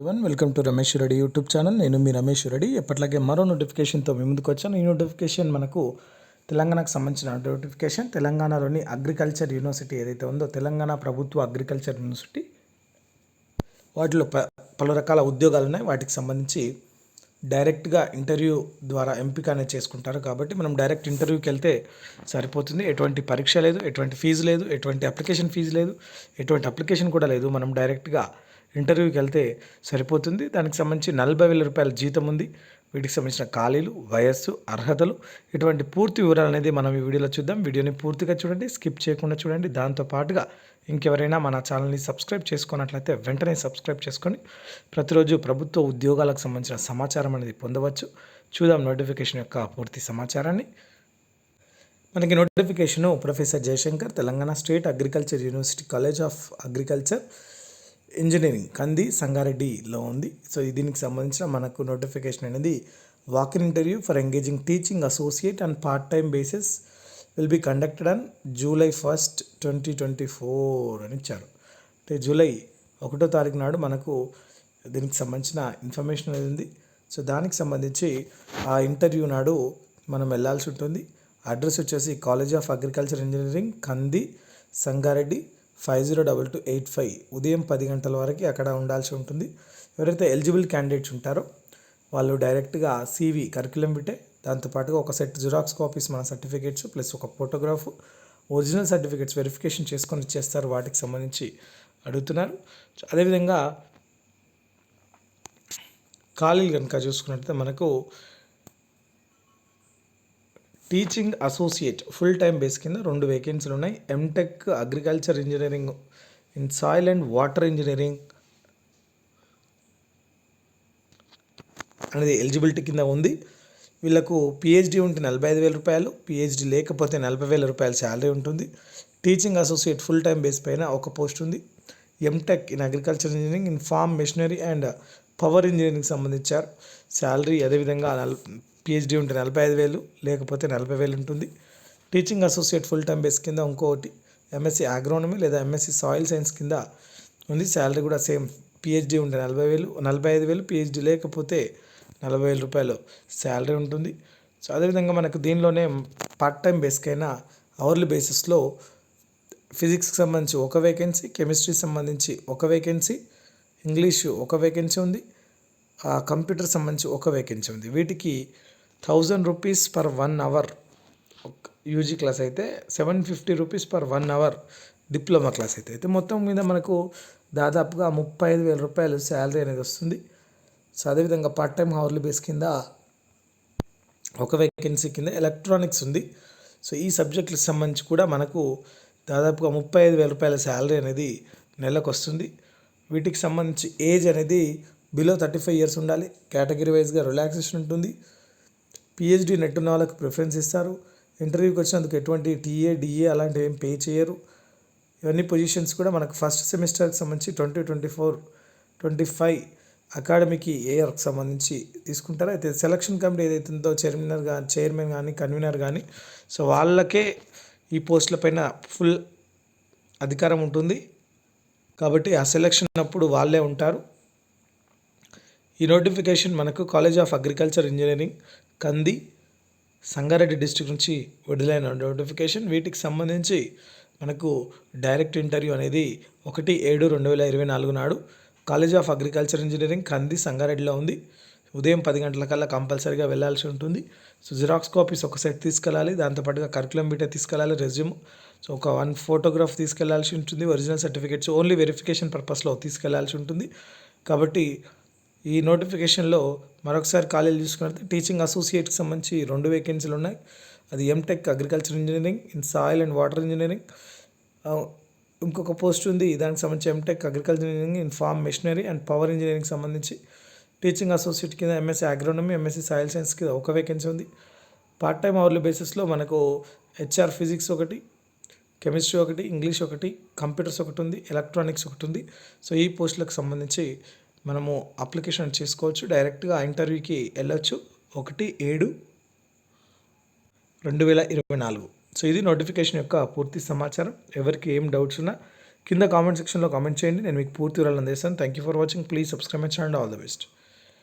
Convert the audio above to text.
One welcome to Ramesh Reddy YouTube channel నేను మీ రమేష్ రెడ్డి ఎప్పట్లాగే మరో నోటిఫికేషన్తో మీ ముందుకు వచ్చాను ఈ నోటిఫికేషన్ మనకు తెలంగాణకు సంబంధించిన నోటిఫికేషన్ తెలంగాణలోని అగ్రికల్చర్ యూనివర్సిటీ ఏదైతే ఉందో తెలంగాణ ప్రభుత్వ అగ్రికల్చర్ యూనివర్సిటీ వాటిలో ప పలు రకాల ఉద్యోగాలు ఉన్నాయి. వాటికి సంబంధించి డైరెక్ట్గా ఇంటర్వ్యూ ద్వారా ఎంపిక అనేది చేసుకుంటారు. కాబట్టి మనం డైరెక్ట్ ఇంటర్వ్యూకి వెళ్తే సరిపోతుంది. ఎటువంటి పరీక్ష లేదు ఎటువంటి ఫీజు లేదు ఎటువంటి అప్లికేషన్ ఫీజు లేదు ఎటువంటి అప్లికేషన్ కూడా లేదు. మనం డైరెక్ట్గా ఇంటర్వ్యూకి వెళ్తే సరిపోతుంది. దానికి సంబంధించి నలభై వేల రూపాయల జీతం ఉంది. వీటికి సంబంధించిన ఖాళీలు వయస్సు అర్హతలు ఇటువంటి పూర్తి వివరాలు అనేది మనం ఈ వీడియోలో చూద్దాం. వీడియోని పూర్తిగా చూడండి స్కిప్ చేయకుండా చూడండి. దాంతో పాటుగా ఇంకెవరైనా మన ఛానల్ని సబ్స్క్రైబ్ చేసుకున్నట్లయితే వెంటనే సబ్స్క్రైబ్ చేసుకొని ప్రతిరోజు ప్రభుత్వ ఉద్యోగాలకు సంబంధించిన సమాచారం అనేది పొందవచ్చు. చూద్దాం నోటిఫికేషన్ యొక్క పూర్తి సమాచారాన్ని. మనకి notification professor Jayashankar Telangana state agriculture university college of agriculture engineering Kandi సంగారెడ్డిలో ఉంది. సో దీనికి సంబంధించిన మనకు నోటిఫికేషన్ అనేది walk in interview for engaging teaching associate and part time basis will be conducted on July first twenty twenty four అని ఇచ్చారు. అంటే July ఒకటో తారీఖు నాడు మనకు దీనికి సంబంధించిన ఇన్ఫర్మేషన్ అనేది ఉంది. సో దానికి సంబంధించి ఆ ఇంటర్వ్యూ నాడు మనం వెళ్ళాల్సి ఉంటుంది. అడ్రస్ వచ్చేసి college of agriculture engineering Kandi Sangareddy. Five zero double two eight five ఉదయం పది గంటల వరకు అక్కడ ఉండాల్సి ఉంటుంది. ఎవరైతే ఎలిజిబుల్ క్యాండిడేట్స్ ఉంటారో వాళ్ళు డైరెక్ట్గా సీవీ కరికులం విటే దాంతోపాటుగా ఒక సెట్ జిరాక్స్ కాపీస్ మన సర్టిఫికేట్స్ ప్లస్ ఒక ఫోటోగ్రాఫ్ ఒరిజినల్ సర్టిఫికేట్స్ వెరిఫికేషన్ చేసుకొని ఇచ్చేస్తారు వాటికి సంబంధించి అడుగుతున్నారు. అదేవిధంగా ఖాళీలు కనుక చూసుకున్నట్లయితే మనకు teaching associate full time base కింద రెండు వేకెన్సీలు ఉన్నాయి. MTech agriculture engineering in soil and water engineering అనేది ఎలిజిబిలిటీ కింద ఉంది. వీళ్ళకు పిహెచ్డి ఉంటే నలభై ఐదు వేల రూపాయలు పిహెచ్డి లేకపోతే నలభై వేల రూపాయల శాలరీ ఉంటుంది. Teaching associate full time base పైన ఒక పోస్ట్ ఉంది. M Tech in agriculture engineering in farm machinery and power engineering సంబంధించారు. Salary అదేవిధంగా పిహెచ్డి ఉంటే నలభై ఐదు వేలు లేకపోతే నలభై వేలు ఉంటుంది. Teaching associate full time base కింద ఇంకొకటి ఎంఎస్సి అగ్రోనమీ లేదా ఎంఎస్సి సాయిల్ సైన్స్ కింద ఉంది. శాలరీ కూడా సేమ్ పిహెచ్డి ఉంటే నలభై వేలు నలభై ఐదు వేలు పిహెచ్డి లేకపోతే నలభై వేల రూపాయలు శాలరీ ఉంటుంది. సో అదేవిధంగా మనకు దీనిలోనే పార్ట్ టైం బేస్కైనా అవర్లీ బేసిస్లో ఫిజిక్స్కి సంబంధించి ఒక వేకెన్సీ కెమిస్ట్రీకి సంబంధించి ఒక వేకెన్సీ ఇంగ్లీషు ఒక వేకెన్సీ ఉంది. కంప్యూటర్ సంబంధించి ఒక వేకెన్సీ ఉంది. వీటికి thousand rupees per one hour. UG class అయితే seven fifty rupees per one hour diploma class అయితే. అయితే మొత్తం మీద మనకు దాదాపుగా ముప్పై ఐదు వేల రూపాయలు శాలరీ అనేది వస్తుంది. సో అదేవిధంగా పార్ట్ టైం అవర్లీ బేస్ కింద ఒక వేకెన్సీ కింద ఎలక్ట్రానిక్స్ ఉంది. సో ఈ సబ్జెక్టులకు సంబంధించి కూడా మనకు దాదాపుగా ముప్పై ఐదు వేల రూపాయల శాలరీ అనేది నెలకు వస్తుంది. వీటికి సంబంధించి ఏజ్ అనేది బిలో థర్టీ ఫైవ్ ఇయర్స్ ఉండాలి. కేటగిరీ వైజ్గా రిలాక్సేషన్ ఉంటుంది. పిహెచ్డి నెట్ ఉన్న వాళ్ళకి ప్రిఫరెన్స్ ఇస్తారు. ఇంటర్వ్యూకి వచ్చినందుకు ఎటువంటి టీఏ డిఏ అలాంటివి ఏం పే చేయరు. ఇవన్నీ పొజిషన్స్ కూడా మనకు ఫస్ట్ సెమిస్టర్కి సంబంధించి twenty twenty four twenty five అకాడమీకి ఇయర్కి సంబంధించి తీసుకుంటారు. అయితే సెలక్షన్ కమిటీ ఏదైతే ఉందో చైర్మన్ కానీ చైర్మన్ కానీ కన్వీనర్ కానీ సో వాళ్ళకే ఈ పోస్టుల పైన ఫుల్ అధికారం ఉంటుంది. కాబట్టి ఆ సెలక్షన్ అప్పుడు వాళ్ళే ఉంటారు. ఈ నోటిఫికేషన్ మనకు college of agriculture engineering Kandi Sangareddy district నుంచి విడుదలైన నోటిఫికేషన్. వీటికి సంబంధించి మనకు డైరెక్ట్ ఇంటర్వ్యూ అనేది ఒకటి ఏడు రెండు వేల ఇరవై నాలుగు నాడు college of agriculture engineering Kandi సంగారెడ్డిలో ఉంది. ఉదయం పది గంటల కల్లా కంపల్సరీగా వెళ్ళాల్సి ఉంటుంది. సో జిరాక్స్ కాపీస్ ఒక సెట్ తీసుకెళ్ళాలి. దాంతోపాటుగా కరికులం బీటే తీసుకెళ్ళాలి రెజ్యూమ్. సో ఒక వన్ ఫోటోగ్రాఫ్ తీసుకెళ్ళాల్సి ఉంటుంది. ఒరిజినల్ సర్టిఫికేట్స్ ఓన్లీ వెరిఫికేషన్ పర్పస్లో తీసుకెళ్ళాల్సి ఉంటుంది. కాబట్టి ఈ నోటిఫికేషన్లో మరొకసారి ఖాళీలు చూసుకున్నట్లయితే టీచింగ్ అసోసియేట్కి సంబంధించి రెండు వేకెన్సీలు ఉన్నాయి. అది MTech agriculture engineering in soil and water engineering. ఇంకొక పోస్ట్ ఉంది. దానికి సంబంధించి MTech agriculture engineering in farm machinery and power engineering సంబంధించి టీచింగ్ అసోసియేట్ కింద MSc agronomy MSc soil science కింద ఒక వేకెన్సీ ఉంది. పార్ట్ టైం అవర్లీ బేసిస్లో మనకు హెచ్ఆర్ ఫిజిక్స్ ఒకటి కెమిస్ట్రీ ఒకటి ఇంగ్లీష్ ఒకటి కంప్యూటర్స్ ఒకటి ఉంది ఎలక్ట్రానిక్స్ ఒకటి ఉంది. సో ఈ పోస్టులకు సంబంధించి మనము అప్లికేషన్ చేసుకోవచ్చు. డైరెక్ట్గా ఇంటర్వ్యూకి వెళ్ళొచ్చు. ఒకటి ఏడు రెండు వేల ఇరవై నాలుగు. సో ఇది నోటిఫికేషన్ యొక్క పూర్తి సమాచారం. ఎవరికి ఏం డౌట్స్ ఉన్నా కింద కామెంట్ సెక్షన్లో కామెంట్ చేయండి. నేను మీకు పూర్తి వివరాలు అందిస్తాను. Thank you for watching. Please subscribe my channel. All the best.